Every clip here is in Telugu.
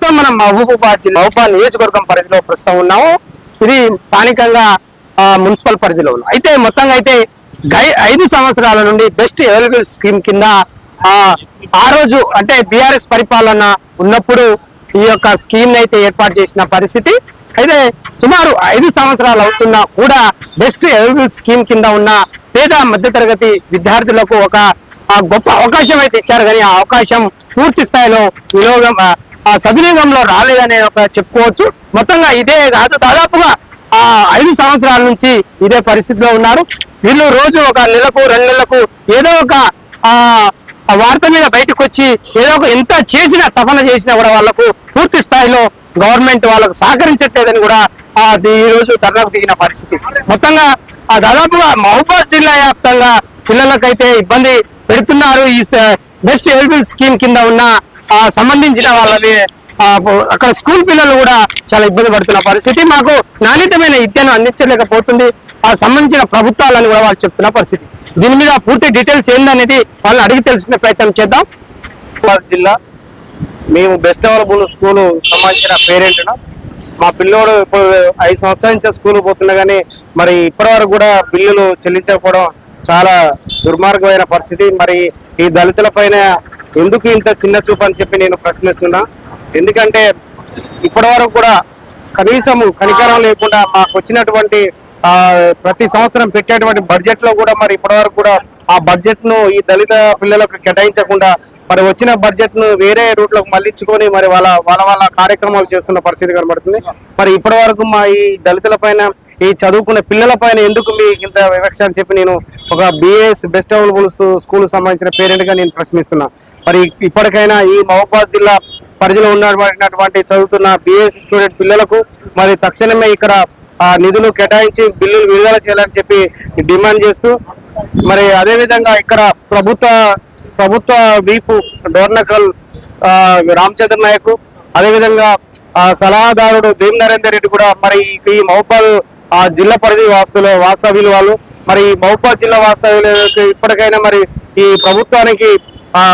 ప్రస్తుతం మనం మహబూబాబాద్ జిల్లా మహబూబాద్ నియోజకవర్గం పరిధిలో ప్రస్తుతం ఉన్నాము. ఇది స్థానికంగా మున్సిపల్ పరిధిలో ఉన్నాం. అయితే మొత్తంగా అయితే గై- ఐదు సంవత్సరాల నుండి బెస్ట్ అవైలబుల్ స్కీమ్ కింద ఆ రోజు అంటే బీఆర్ఎస్ పరిపాలన ఉన్నప్పుడు ఈ యొక్క స్కీమ్ అయితే ఏర్పాటు చేసిన పరిస్థితి. అయితే సుమారు ఐదు సంవత్సరాలు అవుతున్నా కూడా బెస్ట్ అవైలబుల్ స్కీమ్ కింద ఉన్న పేద మధ్యతరగతి విద్యార్థులకు ఒక గొప్ప అవకాశం అయితే ఇచ్చారు. కానీ ఆ అవకాశం పూర్తి స్థాయిలో వినియోగం సద్వినియోగంలో రాలేదనే ఒక చెప్పుకోవచ్చు. మొత్తంగా ఇదే కాదు. దాదాపుగా ఆ ఐదు సంవత్సరాల నుంచి ఇదే పరిస్థితిలో ఉన్నారు. వీళ్ళు రోజు ఒక నెలకు రెండు నెలలకు ఏదో ఒక ఆ వార్త మీద బయటకు వచ్చి ఏదో ఒక ఎంత చేసినా తపన చేసినా కూడా వాళ్ళకు పూర్తి స్థాయిలో గవర్నమెంట్ వాళ్ళకు సహకరించట్లేదని కూడా ఆ ఈ రోజు ధర్నాకు దిగిన పరిస్థితి. మొత్తంగా ఆ దాదాపుగా మహబూబాద్ జిల్లా వ్యాప్తంగా పిల్లలకైతే ఇబ్బంది పెడుతున్నారు. ఈ బెస్ట్ ఎలిజిబుల్ స్కీమ్ కింద ఉన్న సంబంధించిన వాళ్ళని అక్కడ స్కూల్ పిల్లలు కూడా చాలా ఇబ్బంది పడుతున్న పరిస్థితి మాకు నాణ్యతమైన విద్యను అందించలేకపోతుంది. ఆ సంబంధించిన ప్రభుత్వాలని కూడా వాళ్ళు చెప్తున్న పరిస్థితి. దీని మీద పూర్తి డీటెయిల్స్ ఏందనేది వాళ్ళని అడిగి తెలుసుకునే ప్రయత్నం చేద్దాం. జిల్లా మేము బెస్ట్ అవైలబుల్ స్కూల్ సంబంధించిన పేరెంట్ మా పిల్లోడు ఇప్పుడు ఐదు సంవత్సరాల నుంచి స్కూల్ పోతున్నా కానీ మరి ఇప్పటి వరకు కూడా బిల్లులు చెల్లించకపోవడం చాలా దుర్మార్గమైన పరిస్థితి. మరి ఈ దళితుల పైన ఎందుకు ఇంత చిన్న చూపు అని చెప్పి నేను ప్రశ్నిస్తున్నా? ఎందుకంటే ఇప్పటి వరకు కూడా కనీసం కనికరం లేకుండా మాకు వచ్చినటువంటి ఆ ప్రతి సంవత్సరం పెట్టేటువంటి బడ్జెట్లో కూడా మరి ఇప్పటి వరకు కూడా ఆ బడ్జెట్ను ఈ దళిత పిల్లలకు కేటాయించకుండా మరి వచ్చిన బడ్జెట్ను వేరే రూట్ మళ్ళించుకొని మరి వాళ్ళ వాళ్ళ వాళ్ళ కార్యక్రమాలు చేస్తున్న పరిస్థితి కనబడుతుంది. మరి ఇప్పటి వరకు మా ఈ దళితుల పైన ఈ చదువుకున్న పిల్లల పైన ఎందుకు మీ ఇంత వివక్ష అని చెప్పి నేను ఒక బిఎస్ బెస్ట్ అవైలబుల్ స్కూల్ సంబంధించిన పేరెంట్గా నేను ప్రశ్నిస్తున్నా. మరి ఇప్పటికైనా ఈ మహబూబాద్ జిల్లా పరిధిలో ఉన్నటువంటి చదువుతున్న బిఎస్ స్టూడెంట్ పిల్లలకు మరి తక్షణమే ఇక్కడ ఆ నిధులు కేటాయించి బిల్లులు విడుదల చేయాలని చెప్పి డిమాండ్ చేస్తూ మరి అదేవిధంగా ఇక్కడ ప్రభుత్వ ప్రభుత్వ వీపు డోర్నకల్ రామచంద్ర నాయక్ అదేవిధంగా ఆ సలహాదారుడు భీమ్ నరేందర్ రెడ్డి కూడా మరి ఈ- ఈ మహబాద్ ఆ జిల్లా పరిధి వాస్తులు వాస్తవ్యులు వాళ్ళు. మరి ఈ జిల్లా వాస్తవ్యులకు ఇప్పటికైనా మరి ఈ ప్రభుత్వానికి ఆ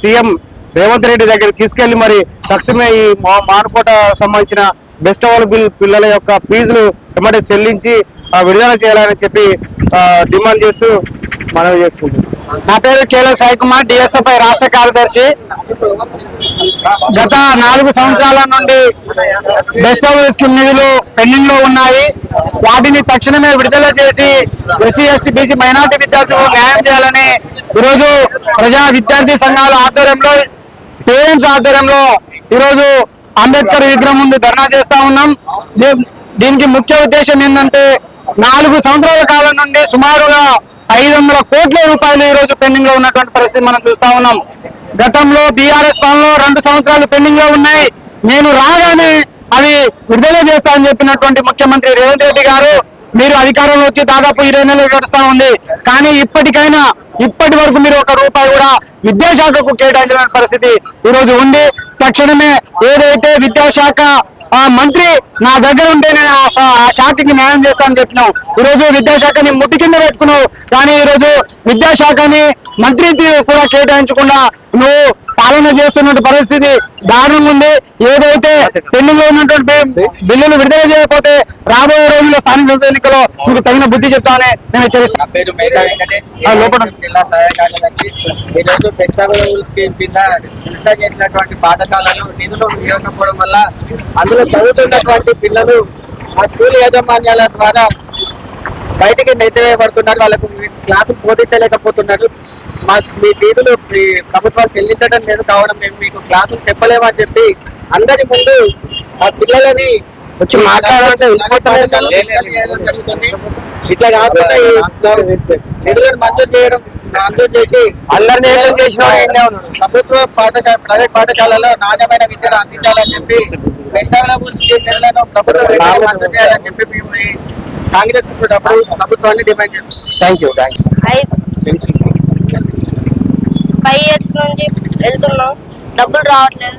సీఎం రేవంత్ రెడ్డి దగ్గర తీసుకెళ్ళి మరి తక్షణమే ఈ మా- మానుకోట సంబంధించిన బెస్ట్ అవైలబుల్ పిల్లల యొక్క ఫీజులు ఎమ్మటే చెల్లించి విడుదల చేయాలని చెప్పి డిమాండ్ చేస్తూ మనవి చేసుకుంటున్నాం. నా పేరు కేలం సాయి కుమార్ డిఎస్ఎఫ్ఐ రాష్ట్ర కార్యదర్శి. గత నాలుగు సంవత్సరాల నుండి బెస్ట్ ఆఫ్ స్కీమ్ నిధులు పెండింగ్లో ఉన్నాయి. వాటిని తక్షణమే విడుదల చేసి ఎస్సీ ఎస్టీ బీసీ మైనార్టీ విద్యార్థులకు న్యాయం చేయాలని ఈరోజు ప్రజా విద్యార్థి సంఘాల ఆధ్వర్యంలో పేరెంట్స్ ఆధ్వర్యంలో ఈరోజు అంబేద్కర్ విగ్రహం ముందు ధర్నా చేస్తా ఉన్నాం. దీ- దీనికి ముఖ్య ఉద్దేశం ఏంటంటే నాలుగు సంవత్సరాల కాలం నుండి సుమారుగా ఐదు వందల కోట్ల రూపాయలు ఈ రోజు పెండింగ్లో ఉన్నటువంటి పరిస్థితి మనం చూస్తా ఉన్నాం. గతంలో బీఆర్ఎస్ పాలనలో రెండు సంవత్సరాలు పెండింగ్లో ఉన్నాయి. నేను రాగానే అవి విడుదల చేస్తా అని చెప్పినటువంటి ముఖ్యమంత్రి రేవంత్ రెడ్డి గారు మీరు అధికారంలో వచ్చి దాదాపు ఇరవై నెలలు గడుస్తా ఉంది. కానీ ఇప్పటికైనా ఇప్పటి వరకు మీరు ఒక రూపాయి కూడా విద్యాశాఖకు కేటాయించిన పరిస్థితి ఈ రోజు ఉంది. తక్షణమే ఏదైతే విద్యాశాఖ మంత్రి నా దగ్గర ఉంటే నేను ఆ శా- ఆ శాఖకి న్యాయం చేస్తానని చెప్పినావు. ఈ రోజు విద్యాశాఖని ముట్టి కింద పెట్టుకున్నావు. కానీ ఈ రోజు విద్యాశాఖని మంత్రి కూడా కేటాయించకుండా నువ్వు పాలన చేస్తున్న పరిస్థితి దారుణంగా ఉంది. ఏదైతే పెండింగ్లో ఉన్నటువంటి బిల్లులు విడుదల చేయకపోతే రాబోయే రోజుల్లో స్థానిక సంస్థ ఎన్నికల్లో మీకు తగిన బుద్ధి చెప్తామని నేను హెచ్చరిస్తాను లోపల. జిల్లా సహాయ కార్యదర్శి. ఈరోజు ఫెస్టివల్ స్కీమ్ కింద విడుదల చేసినటువంటి పాఠశాలలు నిధులు ఇవ్వకపోవడం వల్ల అందులో చదువుతున్నటువంటి పిల్లలు ఆ స్కూల్ యాజమాన్యాల ద్వారా బయటికి నెట్టివేయబడుతున్నారు వాళ్ళకు క్లాసులు బోధించలేకపోతున్నారు. మా మీ ఫీజులు మీ ప్రభుత్వాలు చెల్లించడం లేదు కావడం మేము మీకు క్లాసులు చెప్పలేమని చెప్పి అందరి ముందు ఆ పిల్లలని వచ్చి మాట్లాడాలంటే జరుగుతుంది ఇట్లా కాకుండా నిధులను మంజూరు చేయడం మంజూరు చేసి అందరినీ చేసిన. ప్రభుత్వ పాఠశాల ప్రైవేట్ పాఠశాలలో నాణ్యమైన విద్యను అందించాలని చెప్పి అవైలబుల్ స్కీమ్ నిధులను ప్రభుత్వం మంజూరు చేయాలని చెప్పి మేము కాంగ్రెస్ ప్రభుత్వ- ప్రభుత్వాన్ని డిమాండ్ చేస్తున్నాం. Thank you thank you five years నుంచి వెళ్తున్నాం. డబ్బులు రావట్లేదు.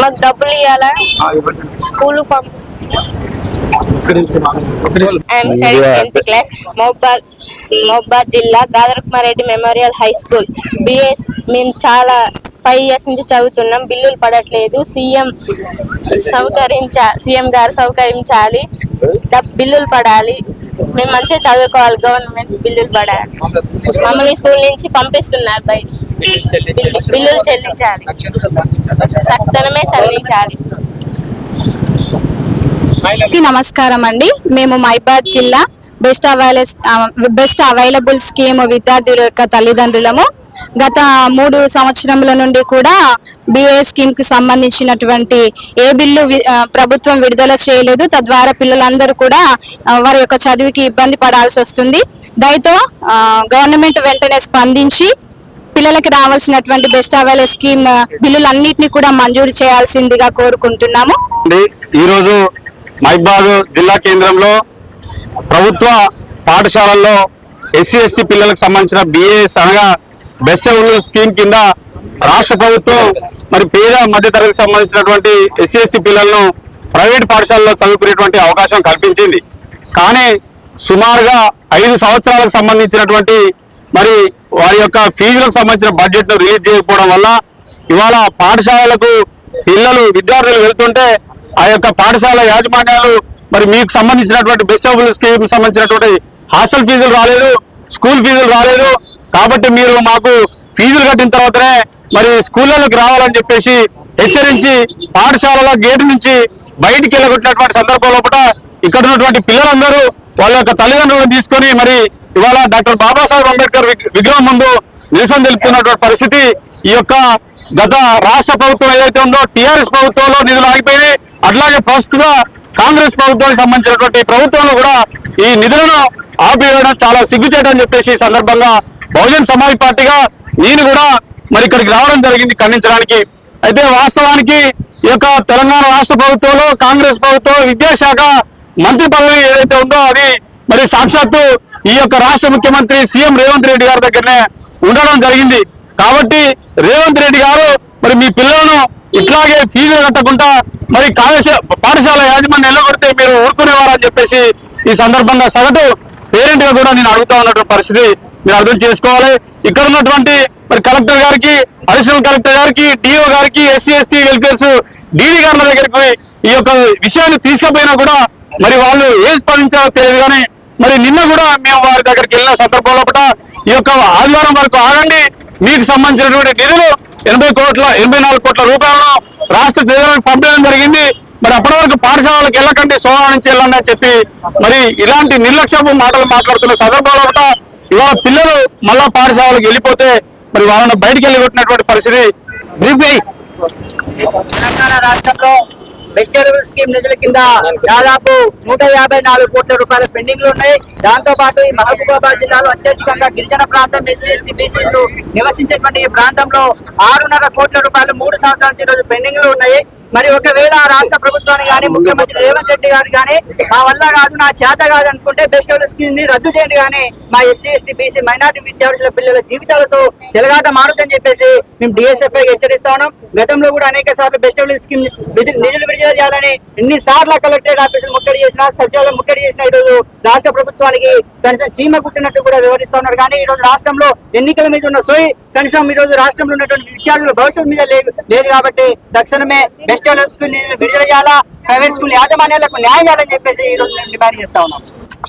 మాకు డబ్బులు ఇవ్వాలా స్కూల్ క్లాస్ మహబాద్ మహబాద్ జిల్లా Gadar Kumar Reddy memorial high school BS మేము చాలా ఫైవ్ ఇయర్స్ నుంచి చదువుతున్నాం. బిల్లులు పడట్లేదు. సీఎం సౌకరించా సీఎం గారు సౌకరించాలి. డబ్- బిల్లులు పడాలి. మేము మంచిగా చదువుకోవాలి గవర్నమెంట్ బిల్లులు పడాలి. మమ్మల్ని స్కూల్ నుంచి పంపిస్తున్నారు బయట. బిల్లులు చెల్లించాలి. సక్తనమే చెల్లించాలి నమస్కారం అండి. మేము మైబాద్ జిల్లా బెస్ట్ అవైలెస్ బెస్ట్ అవైలబుల్ స్కీమ్ విద్యార్థుల యొక్క తల్లిదండ్రులము. గత మూడు సంవత్సరముల నుండి కూడా బిఏ స్కీమ్కి సంబంధించినటువంటి ఏ బిల్లు ప్రభుత్వం విడుదల చేయలేదు. తద్వారా పిల్లలందరూ కూడా వారి యొక్క చదువుకి ఇబ్బంది పడాల్సి వస్తుంది. దయతో గవర్నమెంట్ వెంటనే స్పందించి పిల్లలకి రావాల్సినటువంటి బెస్ట్ అవైలబుల్ స్కీమ్ బిల్లులన్నింటినీ కూడా మంజూరు చేయాల్సిందిగా కోరుకుంటున్నాము. ఈ రోజు మైబాద్ జిల్లా కేంద్రంలో ప్రభుత్వ పాఠశాలల్లో ఎస్సీ ఎస్టీ పిల్లలకు సంబంధించిన బిఏఎస్ అనగా బెస్ట్ స్కీమ్ కింద రాష్ట్ర ప్రభుత్వం మరి పేద మధ్య తరగతి సంబంధించినటువంటి ఎస్సీ ఎస్టీ పిల్లలను ప్రైవేట్ పాఠశాలలో చదువుకునేటువంటి అవకాశం కల్పించింది. కానీ సుమారుగా ఐదు సంవత్సరాలకు సంబంధించినటువంటి మరి వారి యొక్క ఫీజులకు సంబంధించిన బడ్జెట్ను రిలీజ్ చేయకపోవడం వల్ల ఇవాళ పాఠశాలలకు పిల్లలు విద్యార్థులు వెళ్తుంటే ఆ యొక్క పాఠశాల యాజమాన్యాలు మరి మీకు సంబంధించినటువంటి బెస్ట్ ఆఫ్ స్కీమ్ సంబంధించినటువంటి హాస్టల్ ఫీజులు రాలేదు స్కూల్ ఫీజులు రాలేదు. కాబట్టి మీరు మాకు ఫీజులు కట్టిన తర్వాతనే మరి స్కూళ్ళలోకి రావాలని చెప్పేసి హెచ్చరించి పాఠశాలల గేటు నుంచి బయటికి వెళ్ళగొట్టినటువంటి సందర్భంలో కూడా ఇక్కడ ఉన్నటువంటి పిల్లలందరూ వాళ్ళ యొక్క తల్లిదండ్రులను తీసుకొని మరి ఇవాళ డాక్టర్ బాబాసాహెబ్ అంబేద్కర్ విగ్రహం ముందు నిరసన తెలుపుతున్నటువంటి పరిస్థితి ఈ యొక్క గత రాష్ట్ర ప్రభుత్వం ఏదైతే ఉందో టిఆర్ఎస్ ప్రభుత్వంలో నిధులు ఆగిపోయినాయి. అట్లాగే ప్రస్తుత కాంగ్రెస్ ప్రభుత్వానికి సంబంధించినటువంటి ప్రభుత్వంలో కూడా ఈ నిధులను ఆపివేయడం చాలా సిగ్గుచేట అని చెప్పేసి ఈ సందర్భంగా బహుజన్ సమాజ్ పార్టీగా నేను కూడా మరి ఇక్కడికి రావడం జరిగింది ఖండించడానికి. అయితే వాస్తవానికి ఈ యొక్క తెలంగాణ రాష్ట్ర ప్రభుత్వంలో కాంగ్రెస్ ప్రభుత్వం విద్యాశాఖ మంత్రి పదవి ఏదైతే ఉందో అది మరి సాక్షాత్తు ఈ యొక్క రాష్ట్ర ముఖ్యమంత్రి సీఎం రేవంత్ రెడ్డి గారి దగ్గరనే ఉండడం జరిగింది. కాబట్టి రేవంత్ రెడ్డి గారు మరి మీ పిల్లలను ఇట్లాగే ఫీజులు కట్టకుండా మరి కాలేజీ పాఠశాల యాజమాన్యం ఎల్లగొడితే మీరు ఊరుకునేవారని చెప్పేసి ఈ సందర్భంగా సగటు పేరెంట్గా కూడా నేను అడుగుతా ఉన్నటువంటి పరిస్థితి మీరు అర్థం చేసుకోవాలి. ఇక్కడ ఉన్నటువంటి మరి కలెక్టర్ గారికి అడిషనల్ కలెక్టర్ గారికి డిఓ గారికి ఎస్సీ ఎస్టీ వెల్ఫేర్స్ డీడీ గారుల దగ్గరికి ఈ యొక్క విషయాన్ని తీసుకుపోయినా కూడా మరి వాళ్ళు ఏం స్పందించారో తెలియదు కానీ మరి నిన్న కూడా మేము వారి దగ్గరికి వెళ్ళిన సందర్భంలో కూడా ఈ యొక్క ఆదివారం వరకు ఆగండి. మీకు సంబంధించినటువంటి నిధులు ఎనభై కోట్ల ఎనభై నాలుగు కోట్ల రూపాయలను రాష్ట్ర ప్రజలకు పంపించడం జరిగింది. మరి అప్పటి వరకు పాఠశాలకు వెళ్ళకండి సోమవారం నుంచి వెళ్ళండి అని చెప్పి మరి ఇలాంటి నిర్లక్ష్యపు మాటలు మాట్లాడుతున్న సందర్భంలో కూడా ఇవాళ పిల్లలు మళ్ళా పాఠశాలకు వెళ్ళిపోతే మరి వాళ్ళని బయటికి వెళ్ళగొట్టినటువంటి పరిస్థితి. తెలంగాణ రాష్ట్రంలో వెజిటేబుల్ స్కీమ్ నిధుల కింద దాదాపు నూట యాభై నాలుగు కోట్ల రూపాయల పెండింగ్ ఉన్నాయి. దాంతో పాటు ఈ మహబూబాబాద్ జిల్లాలో అత్యధికంగా గిరిజన ప్రాంతం ఎస్సీ ఎస్టీ బీసీలు నివసించేటువంటి ఈ ప్రాంతంలో ఆరున్నర కోట్ల రూపాయలు మూడు సంవత్సరాల నుంచి పెండింగ్లు ఉన్నాయి. మరి ఒకవేళ రాష్ట్ర ప్రభుత్వాన్ని కానీ ముఖ్యమంత్రి రేవంత్ రెడ్డి గారు కానీ మా వల్ల కాదు నా చేత కాదు అనుకుంటే బెస్ట్ స్కీమ్ని రద్దు చేయండి కానీ మా ఎస్సీ ఎస్టీ బీసీ మైనార్టీ విద్యార్థుల పిల్లల జీవితాలతో చెలగాట మారుతుందని చెప్పేసి మేము డిఎస్ఎఫ్ఐ హెచ్చరిస్తా ఉన్నాం. గతంలో కూడా అనేక సార్లు బెస్ట్ స్కీమ్ నిధులు విడుదల చేయాలని ఎన్ని సార్లు కలెక్టరేట్ ఆఫీసులు ముట్టడి చేసినా సచివాలయం ముట్టడి చేసినా ఈ రోజు రాష్ట్ర ప్రభుత్వానికి కనీసం చీమ కుట్టినట్టు కూడా వివరిస్తా ఉన్నారు. కానీ ఈ రోజు రాష్ట్రంలో ఎన్నికల మీద ఉన్న సోయి కనీసం ఈ రోజు రాష్ట్రంలో ఉన్నటువంటి విద్యార్థుల భవిష్యత్తు మీద లేదు లేదు కాబట్టి తక్షణమే బెస్ట్ స్కూల్ నిధులు విడుదల చేయాలా? ప్రైవేట్ స్కూల్ యాజమాన్యాలకు న్యాయం చేయాలని చెప్పేసి ఈ రోజు మేము డిమాండ్ చేస్తా ఉన్నాం.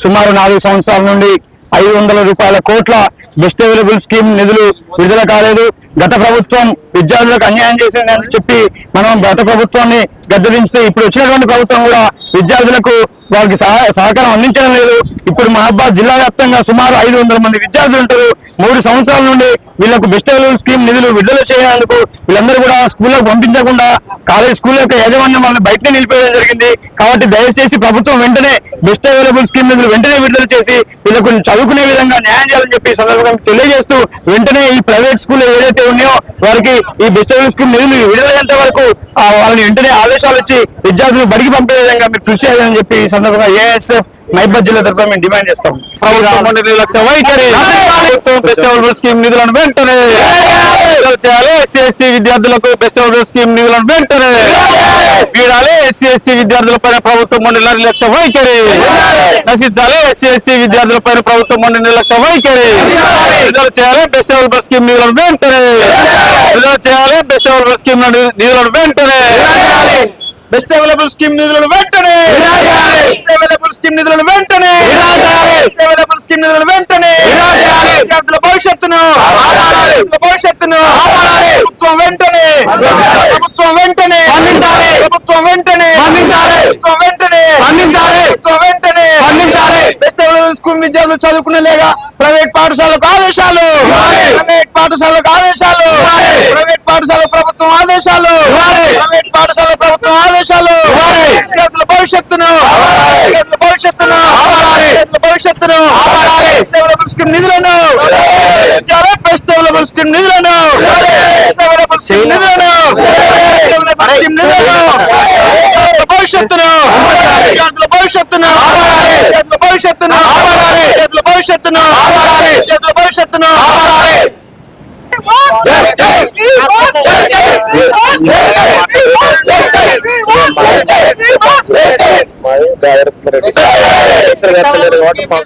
సుమారు నాలుగు సంవత్సరాల నుండి ఐదు వందల రూపాయల కోట్ల బెస్ట్ అవైలబుల్ స్కీమ్ నిధులు విడుదల కాలేదు. గత ప్రభుత్వం విద్యార్థులకు అన్యాయం చేసిందని చెప్పి మనం గత ప్రభుత్వాన్ని గద్దరించితే ఇప్పుడు వచ్చినటువంటి ప్రభుత్వం కూడా విద్యార్థులకు వారికి సహకారం అందించడం లేదు. ఇప్పుడు మహబాద్ జిల్లా వ్యాప్తంగా సుమారు ఐదు వందల మంది విద్యార్థులు ఉంటారు. మూడు సంవత్సరాల నుండి వీళ్ళకు బెస్ట్ స్కీమ్ నిధులు విడుదల చేయేందుకు వీళ్ళందరూ కూడా స్కూళ్ళకు పంపించకుండా కాలేజ్ స్కూల్ యొక్క యాజమాన్యం వాళ్ళని బయటనే నిలిపేయడం జరిగింది. కాబట్టి దయచేసి ప్రభుత్వం వెంటనే బెస్ట్ అవైలబుల్ స్కీమ్ నిధులు వెంటనే విడుదల చేసి వీళ్ళకు చదువుకునే విధంగా న్యాయం చేయాలని చెప్పి సందర్భంగా తెలియజేస్తూ వెంటనే ఈ ప్రైవేట్ స్కూల్ ఏదైతే ఉన్నాయో వారికి ఈ బెస్ట్ అవైలబుల్ స్కీమ్ నిధులు విడుదలయ్యేంత వరకు వాళ్ళని వెంటనే ఆదేశాలు ఇచ్చి విద్యార్థులు బడికి పంపే విధంగా మీరు కృషి చేయాలని చెప్పి సందర్భంగా ఏఎస్ఎఫ్ మైబాద్ జిల్లా తరఫున మేము డిమాండ్ చేస్తాం. అవైలబుల్ స్కీమ్ నిధులను వెంటనే చేయాలి. ఎస్సీ ఎస్టీ విద్యార్థులకు బెస్ట్ అవర్ స్కీమ్ నిధులను వెంటనే వీడాలి. ఎస్సీ ఎస్టీ విద్యార్థులపైన ప్రభుత్వం మొండి నిర్లక్ష్య వైఖరి. నశించాలి. ఎస్సీ ఎస్టీ విద్యార్థులపైన ప్రభుత్వం మొండి నిర్లక్ష్య వైఖరి. విడుదల చేయాలి. బెస్ట్ అవర్ స్కీమ్ నిధులను వెంటనే విడుదల చేయాలి. బెస్ట్ అవర్ స్కీమ్ నిధులను వెంటనే బెస్ట్ అవైలబుల్ స్కీమ్ నిధులను వెంటనే భవిష్యత్తును ప్రభుత్వం వెంటనే ప్రభుత్వం వెంటనే ప్రభుత్వం వెంటనే ప్రభుత్వం వెంటనే ప్రభుత్వం వెంటనే స్కూల్ విద్యార్థులు చదువుకునే లేగా ప్రైవేట్ పాఠశాలకు ఆదేశాలు. ప్రైవేట్ పాఠశాలకు ఆదేశాలు. ప్రైవేట్ పాఠశాల ప్రభుత్వం ఆదేశాలు. ప్రైవేట్ పాఠశాల ప్రభుత్వం ఆదేశాలు. విద్యార్థుల భవిష్యత్తును. విద్యార్థుల భవిష్యత్తును. విద్యార్థుల భవిష్యత్తును. నిధులను. బెస్ట్ అవైలబుల్ స్కీమ్ నిధులను అవైలబుల్ స్కీమ్ నిధులను అవైలబుల్ స్కీమ్ నిధులను భవిష్యత్తును విద్యార్థుల భవిష్యత్తును విద్యార్థుల భవిష్యత్తును విద్యార్థుల భవిష్యత్తును విద్యార్థుల భవిష్యత్తును జాగ్రత్త రెడ్డి.